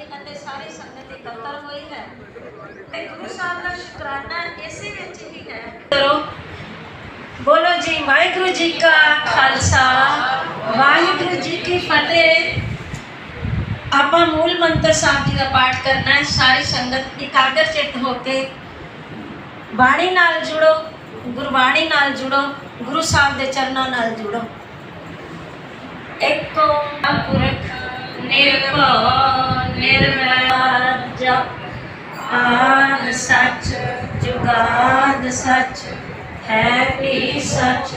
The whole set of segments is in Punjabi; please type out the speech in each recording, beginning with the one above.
ਅਤੇ ਸਾਰੀ ਸੰਗਤ ਇਕੱਤਰ ਹੋਈ ਹੈ। ਤੇ ਗੁਰੂ ਸਾਹਿਬ ਦਾ ਸ਼ੁਕਰਾਨਾ ਇਸੇ ਵਿੱਚ ਹੀ ਹੈ। ਕਰੋ। ਬੋਲੋ ਜੀ, ਵਾਹਿਗੁਰੂ ਜੀ ਕਾ ਖਾਲਸਾ, ਵਾਹਿਗੁਰੂ ਜੀ ਕੀ ਫਤਿਹ। ਆਪਾਂ ਮੂਲ ਮੰਤਰ ਸਾਹਿਬ ਜੀ ਦਾ ਪਾਠ ਕਰਨਾ ਹੈ। ਸਾਰੀ ਸੰਗਤ ਇਕਾਗਰ ਚਿੱਤ ਹੋ ਬਾਣੀ ਨਾਲ ਜੁੜੋ, ਗੁਰਬਾਣੀ ਨਾਲ ਜੁੜੋ, ਗੁਰੂ ਸਾਹਿਬ ਦੇ ਚਰਨਾਂ ਨਾਲ ਜੁੜੋ। ਆਦ ਸੱਚ ਜੁਗਾਦ ਸੱਚ, ਹੈ ਵੀ ਸੱਚ।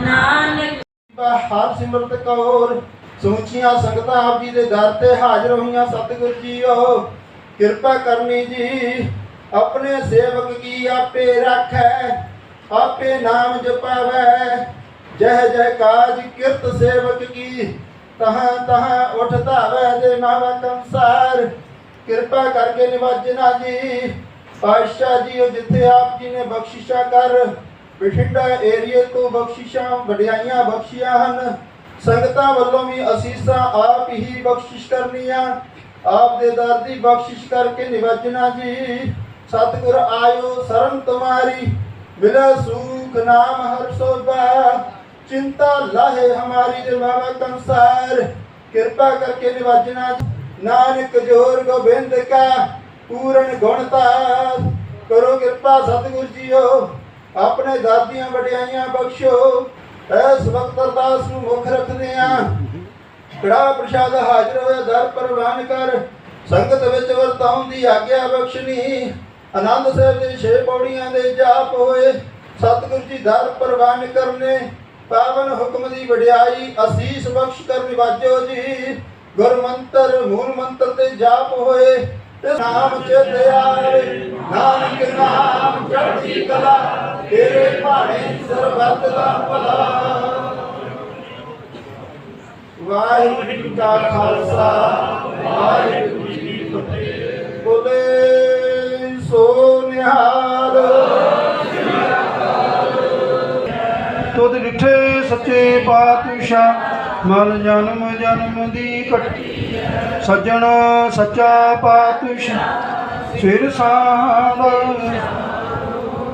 ਨਾਨਕ ਬਾ ਸਿਮਰਤ ਕੌਰ, ਸੋਚੀਆਂ ਸੰਗਤਾਂ ਆਪ ਜੀ ਦੇ ਦਰ ਤੇ ਹਾਜ਼ਰ ਹੋਈਆਂ ਸਤਿਗੁਰ ਜੀਓ ਕਿਰਪਾ ਕਰਨੀ ਜੀ, ਆਪਣੇ ਸੇਵਕ ਕੀ ਆਪੇ ਰੱਖੈ, ਆਪੇ ਨਾਮ ਜਪਾਵੈ। ਜਹ ਜਹ ਕਾਜ ਕਿਰਤ ਸੇਵਕ ਕੀ, ਤਹਾਂ ਤਹਾਂ ਉਠ ਧਾਵੈ ਦੇ ਮਾਵਾ ਕੰਸਾਰ ਕਿਰਪਾ ਕਰਕੇ ਨਿਵਾਜਨਾ ਜੀ। ਪਾਤਸ਼ਾਹ ਜੀ, ਉਹ ਜਿੱਥੇ ਆਪ ਜੀ ਨੇ ਬਖਸ਼ਿਸ਼ਾਂ ਕਰ, ਬਠਿੰਡਾ ਏਰੀਏ ਤੋਂ ਬਖਸ਼ਿਸ਼ਾਂ, ਵਡਿਆਈਆਂ ਬਖਸ਼ੀਆਂ ਹਨ। ਸੰਗਤਾਂ ਵੱਲੋਂ ਵੀ ਅਸੀਸਾਂ ਆਪ ਹੀ ਬਖਸ਼ਿਸ਼ ਕਰਨੀਆਂ ਆਪ ਦੇ ਦਰ ਦੀ ਬਖਸ਼ਿਸ਼ ਕਰਕੇ ਨਿਵਾਜਨਾ ਜੀ। ਸਤਿਗੁਰ ਆਇਓ ਸਰਮ ਤੁਮਾਰੀ, ਮਿਲੇ ਸੂਖ ਨਾਮ ਹਰ ਸੋਭਾ। ਚਿੰਤਾ ਲਾਹੇ ਹਮਾਰੀ ਦੇ ਬਾਬਾ ਕੰਸਾਰ, ਕਿਰਪਾ ਕਰਕੇ ਨਿਵਾਜਣਾ ਨਾਨਕ ਜੋਰ ਗੋਬਿੰਦ ਕਾ ਪੂਰਨ ਗੁਣਤਾ ਕਰੋ ਕਿਰਪਾ ਸਤਿਗੁਰ ਜੀਓ, ਆਪਣੇ ਦਾਦੀਆਂ ਵਡਿਆਈਆਂ ਬਖਸ਼ੋ। ਐਸ ਵਕਤ ਅਰਦਾਸ ਨੂੰ ਮੁੱਖ ਰੱਖਦੇ ਆ। ਕੜਾ ਪ੍ਰਸ਼ਾਦ ਹਾਜ਼ਰ ਹੋਇਆ, ਦਰ ਪ੍ਰਵਾਨ ਕਰ। ਸੰਗਤ ਵਿੱਚ ਵਰਤਾਉਣ ਦੀ ਆਗਿਆ ਬਖਸ਼ਣੀ ਆਨੰਦ ਸਾਹਿਬ ਦੇ ਛੇ ਪੌੜੀਆਂ ਦੇ ਜਾਪ ਹੋਏ। ਸਤਿਗੁਰ ਜੀ ਦਰ ਪ੍ਰਵਾਨ ਕਰਨੇ। ਪਾਵਨ ਹੁਕਮ ਦੀ ਵਡਿਆਈ ਅਸੀਸ ਬਖਸ਼ ਕਰ ਨਿਵਾਜੋ ਜੀ। ਗੁਰ ਮੰਤਰ, ਮੂਲ ਮੰਤਰ ਤੇ ਜਾਪ ਹੋਏ ਤੇ ਨਾਮ ਚੇਤੇ ਆਵੇ। ਨਾਨਕ ਨਾਮ ਚੜ੍ਹਦੀ ਕਲਾ, ਤੇਰੇ ਭਾਣੇ ਸਰਬੱਤ ਦਾ ਭਲਾ। ਵਾਹਿਗੁਰੂ ਜੀ ਕਾ ਖਾਲਸਾ, ਵਾਹਿਗੁਰੂ ਜੀ ਕੀ ਫਤਿਹ। ਬੋਲੇ ਸੋ ਨਿਹਾਲ। ਤੁਧ ਡਿਠੇ ਸੱਚੇ ਪਾਤਸ਼ਾਹ ਮਨ ਜਨਮ ਜਨਮ ਦੀ ਕੱਟੀ ਸੱਜਣ ਸੱਚਾ ਪਾਤਸ਼ਾਹ, ਸਿਰ ਸਾਂਭ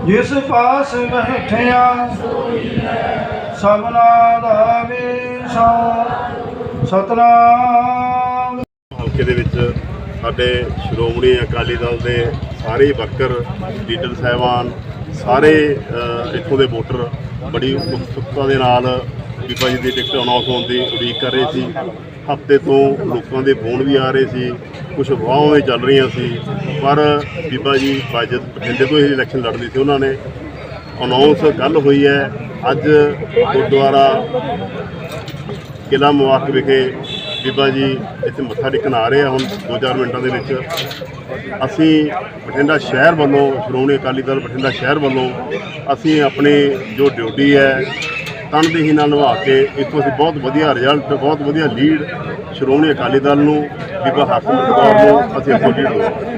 ਜਿਸ ਪਾਸ ਬੈਠਿਆ ਸਭਨਾ ਦਾ ਵੇਸਾ ਸਤਨਾਮ। ਹਲਕੇ ਦੇ ਵਿੱਚ ਸਾਡੇ ਸ਼੍ਰੋਮਣੀ ਅਕਾਲੀ ਦਲ ਦੇ ਸਾਰੇ ਵਰਕਰ, ਲੀਡਰ, ਸਾਹਿਬਾਨ, ਸਾਰੇ ਇੱਥੋਂ ਦੇ ਵੋਟਰ ਬੜੀ ਉਤਸੁਕਤਾ ਦੇ ਨਾਲ ਬੀਬਾ ਜੀ ਦੀ ਟਿਕਟ ਅਨਾਉਂਸ ਹੋਣ ਦੀ ਉਡੀਕ ਕਰ ਰਹੇ ਸੀ। ਹਫ਼ਤੇ ਤੋਂ ਲੋਕਾਂ ਦੇ ਫੋਨ ਵੀ ਆ ਰਹੇ ਸੀ ਕੁਝ ਵਾਹਾਂ ਵੀ ਚੱਲ ਰਹੀਆਂ ਸੀ। ਪਰ ਬੀਬਾ ਜੀ ਬਾਜਤ ਬਠਿੰਡੇ ਤੋਂ ਹੀ ਇਲੈਕਸ਼ਨ ਲੜਨੀ ਸੀ ਉਹਨਾਂ ਨੇ। ਅਨਾਉਂਸ ਗੱਲ ਹੋਈ ਹੈ, ਅੱਜ ਗੁਰਦੁਆਰਾ ਕਿਲਾ ਮੁਬਾਰਕ ਵਿਖੇ ਬੀਬਾ ਜੀ ਇੱਥੇ ਮੱਥਾ ਟੇਕਣ ਆ ਰਹੇ ਆ ਹੁਣ 2-4 ਮਿੰਟਾਂ ਦੇ ਵਿੱਚ। ਅਸੀਂ ਬਠਿੰਡਾ ਸ਼ਹਿਰ ਵੱਲੋਂ, ਸ਼੍ਰੋਮਣੀ ਅਕਾਲੀ ਦਲ ਬਠਿੰਡਾ ਸ਼ਹਿਰ ਵੱਲੋਂ ਅਸੀਂ ਆਪਣੀ ਜੋ ਡਿਊਟੀ ਹੈ ਤਨਦੇਹੀ ਨਾਲ ਨਿਭਾ ਕੇ ਇੱਥੋਂ ਅਸੀਂ ਬਹੁਤ ਵਧੀਆ ਰਿਜ਼ਲਟ ਬਹੁਤ ਵਧੀਆ ਲੀਡ ਸ਼੍ਰੋਮਣੀ ਅਕਾਲੀ ਦਲ ਨੂੰ ਬੀਬਾ ਹਰਸਿਮਰਤ ਕੌਰ ਨੂੰ, ਅਸੀਂ ਅੱਗੋਂ ਲੀਡ ਦਵਾਂਗੇ